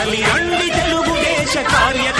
కదలి రండి తెలుగుదేశ కార్యక్రమం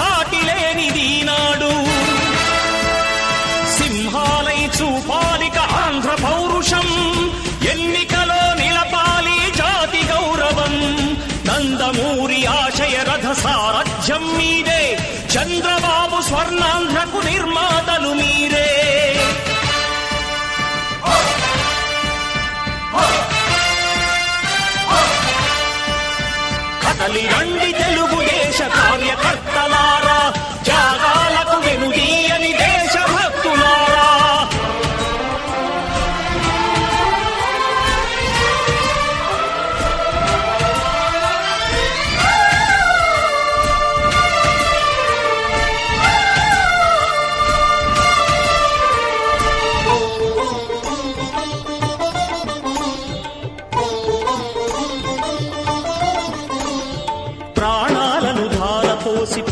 సాటి లేనిది నాడు సింహాలై చూపాలిక ఆంధ్ర పౌరుషం. ఎన్నికలో నిలపాలి జాతి గౌరవం. నందమూరి ఆశయ రథ సారథ్యం మీరే చంద్రబాబు స్వర్ణాంధ్రకు నిర్మాతలు మీరే.